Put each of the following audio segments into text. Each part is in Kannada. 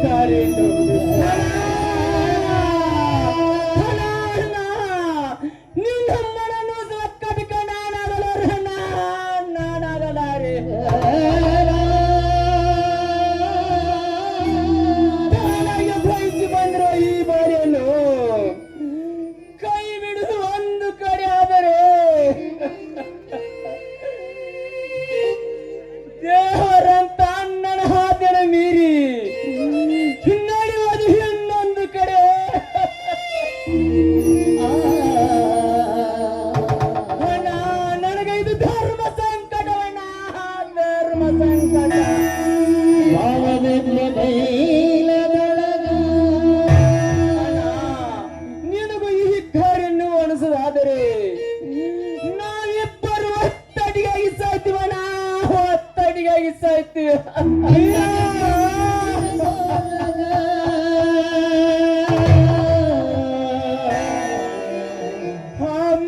Daddy,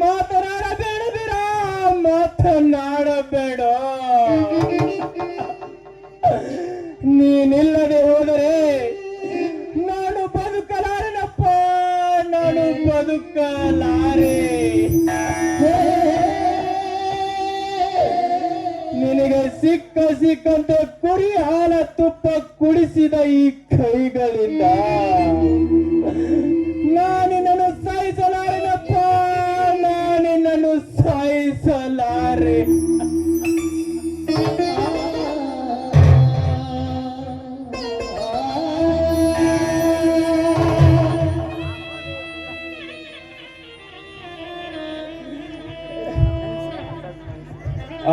ಮಾತನಾಡಬೇಡ ಬೇಡ ಮಾತನಾಡಬೇಡ ನೀನಿಲ್ಲದೆ ಹೋದರೆ ನಾನು ಬದುಕಲಾರೆನಪ್ಪ ನಾನು ಬದುಕಲಾರೆ. ನಿನಗೆ ಸಿಕ್ಕ ಸಿಕ್ಕಂತೆ ಕುರಿ ಹಾಲ ತುಪ್ಪ ಕುಡಿಸಿದ ಈ ಕೈಗಳಿಂದ ನಾನಿನ್ನನ್ನು ಸಾಯಿಸಲಾರೆನಪ್ಪ ನಾನಿನ್ನನ್ನು ಸಾಯಿಸಲಾರೆ.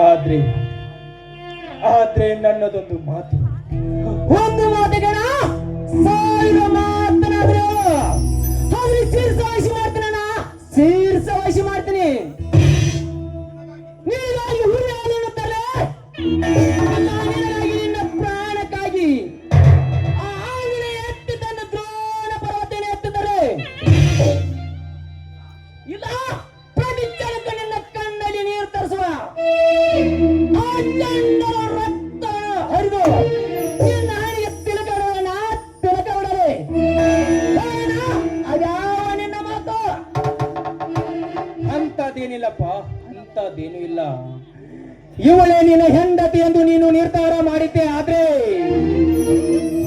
ಆದ್ರೆ ಆದ್ರೆ ನನ್ನದೊಂದು ಮಾತು. ಒಂದು ಮಾತುಗಣ ಸಾವಿರ ಮಾತನಾದ್ರು ಅವ್ರಿಗೆ ಶೀರ್ಷ ಮಾಡ್ತಾನಣ್ಣ ಶೀರ್ಷ ವಹಿಸಿ ಮಾಡ್ತೀನಿ. ನೀನು ಹುರಿ ಹಾಲಿಡುತ್ತಾರೆ ಇಲ್ಲ ಇವಳೇ ನಿನ್ನ ಹೆಂಡತಿ ಎಂದು ನೀನು ನಿರ್ಧಾರ ಮಾಡಿದ್ದೆ, ಆದ್ರೆ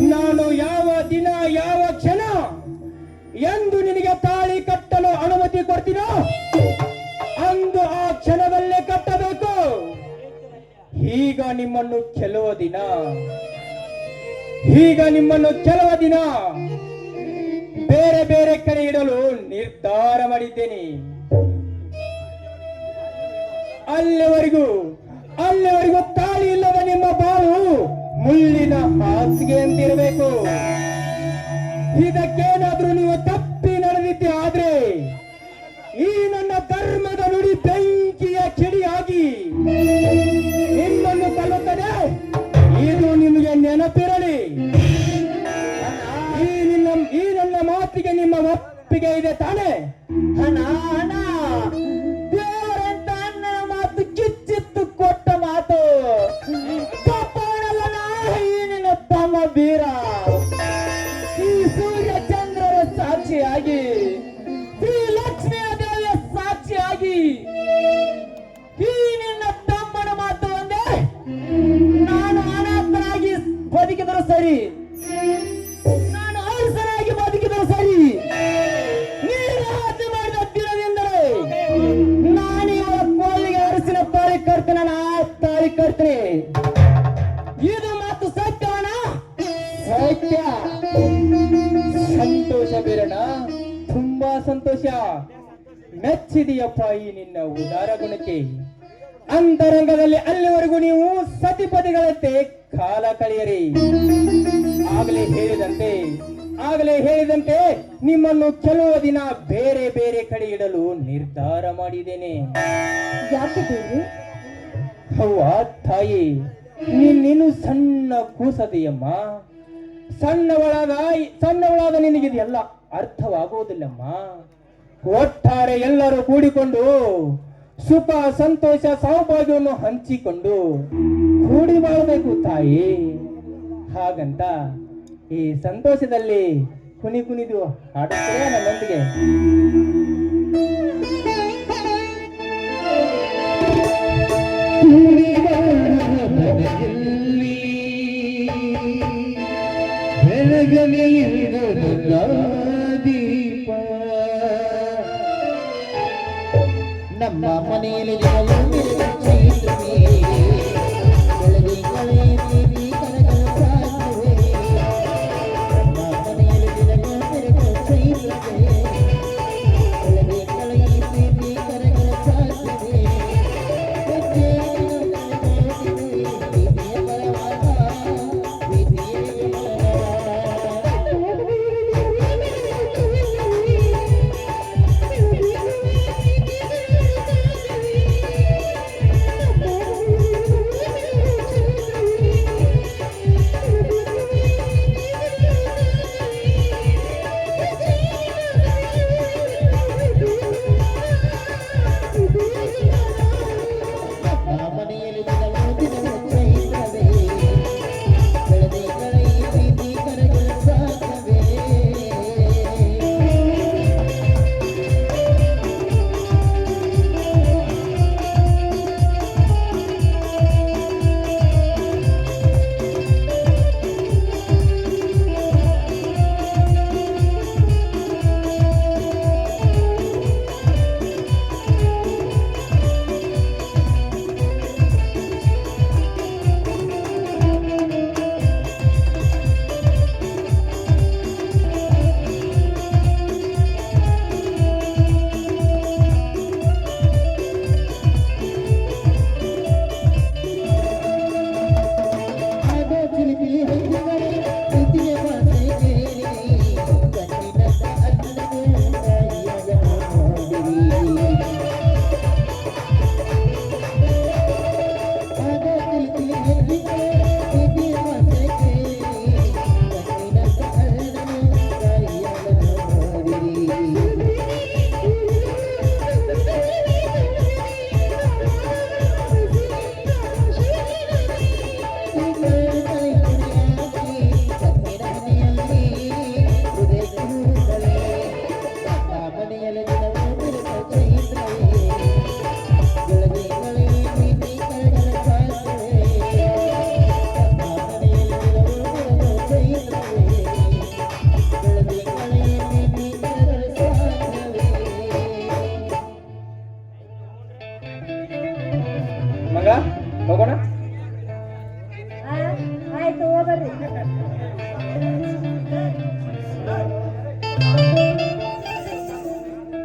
ನಾನು ಯಾವ ದಿನ, ಯಾವ ಕ್ಷಣ ಎಂದು ನಿನಗೆ ತಾಳಿ ಕಟ್ಟಲು ಅನುಮತಿ ಕೊಡ್ತೀನೋ, ಅಂದು ಆ ಕ್ಷಣದಲ್ಲೇ ಕಟ್ಟಬೇಕು. ಈಗ ನಿಮ್ಮನ್ನು ಕೆಲವು ದಿನ. ಈಗ ನಿಮ್ಮನ್ನು ಕೆಲವು ದಿನ. ಬೇರೆ ಬೇರೆ ಕಡೆ ಇಡಲು ನಿರ್ಧಾರ ಮಾಡಿದ್ದೇನೆ. ಅಲ್ಲಿವರೆಗೂ ಅಲ್ಲಿವರೆಗೂ ತಾಳಿ ಇಲ್ಲದ ನಿಮ್ಮ ಬಾಳು ಮುಳ್ಳಿನ ಹಾಸಿಗೆ ಅಂತಿರಬೇಕು ಇದಕ್ಕೇನಾದ್ರೂ ನೀವು ತಪ್ಪಿ ತಮ್ಮ ಬೀರ ಈ ಸೂರ್ಯ ಚಂದ್ರರ ಸಾಕ್ಷಿಯಾಗಿ, ಶ್ರೀ ಲಕ್ಷ್ಮಿಯ ದೇವಿಯ ಸಾಕ್ಷಿಯಾಗಿ, ಈ ನಿನ್ನ ತಮ್ಮನ ಮಾತು ಒಂದೇ. ನಾನು ಅನಾಥನಾಗಿ ಬದುಕಿದರೂ ಸರಿ ಸಂತೋಷ ಬೇರಣ ತುಂಬಾ ಸಂತೋಷ. ಮೆಚ್ಚಿದೆಯಪ್ಪ ಈ ನಿನ್ನ ಉದಾರ ಗುಣಕ್ಕೆ. ಅಂತರಂಗದಲ್ಲಿ ಅಲ್ಲಿವರೆಗೂ ನೀವು ಸತಿಪತಿಗಳಂತೆ ಕಾಲ ಕಳೆಯರಿ. ಆಗಲೇ ಹೇಳಿದಂತೆ ಆಗಲೇ ಹೇಳಿದಂತೆ ನಿಮ್ಮನ್ನು ಕೆಲವು ದಿನ ಬೇರೆ ಬೇರೆ ಕಡೆ ಇಡಲು ನಿರ್ಧಾರ ಮಾಡಿದ್ದೇನೆ. ಯಾಕೆ ದೇವ್ರಿ ಅವ್ವ ತಾಯಿ ನೀನು ಸಣ್ಣ ಕೂಸದೆಯಮ್ಮ. ಸಣ್ಣವಳಾದ ಸಣ್ಣವಳಾದ ನಿನಗಿದೆಯಲ್ಲ ಅರ್ಥವಾಗುವುದಿಲ್ಲಮ್ಮ. ಒಟ್ಟಾರೆ ಎಲ್ಲರೂ ಕೂಡಿಕೊಂಡು ಸುಖ, ಸಂತೋಷ, ಸೌಭಾಗ್ಯವನ್ನು ಹಂಚಿಕೊಂಡು ಕೂಡಿ ಮಾಡಬೇಕು ತಾಯಿ. ಹಾಗಂತ ಈ ಸಂತೋಷದಲ್ಲಿ ಕುನಿ ಕುಣಿದು ಹಾಡುತ್ತೇ ನನ್ನೊಂದಿಗೆ. ಕೂಡಿ ಬಾಳ ಮನೆಯಲ್ಲಿ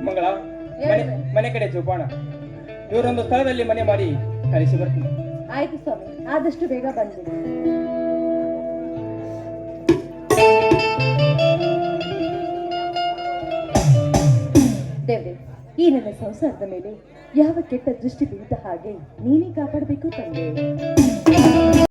ಮಂಗಳ ಮನೆ ಕಡೆ ಜೋಪಾಣ ಇವರೊಂದು ಸ್ಥಳದಲ್ಲಿ ಮನೆ ಮಾಡಿ ಕಳಿಸಿ ಬರ್ತೀನಿ. ಆಯ್ತು ಸ್ವಾಮಿ ಆದಷ್ಟು ಬೇಗ ಬಂದಿ ದೇವ್ರೆ ಈ ನನ್ನ ಸಂಸಾರದ ಮೇಲೆ ಯಾವ ಕೆಟ್ಟ ದೃಷ್ಟಿ ಬೀಳಿದ ಹಾಗೆ ನೀನೇ ಕಾಪಾಡಬೇಕು ತಂದೆ.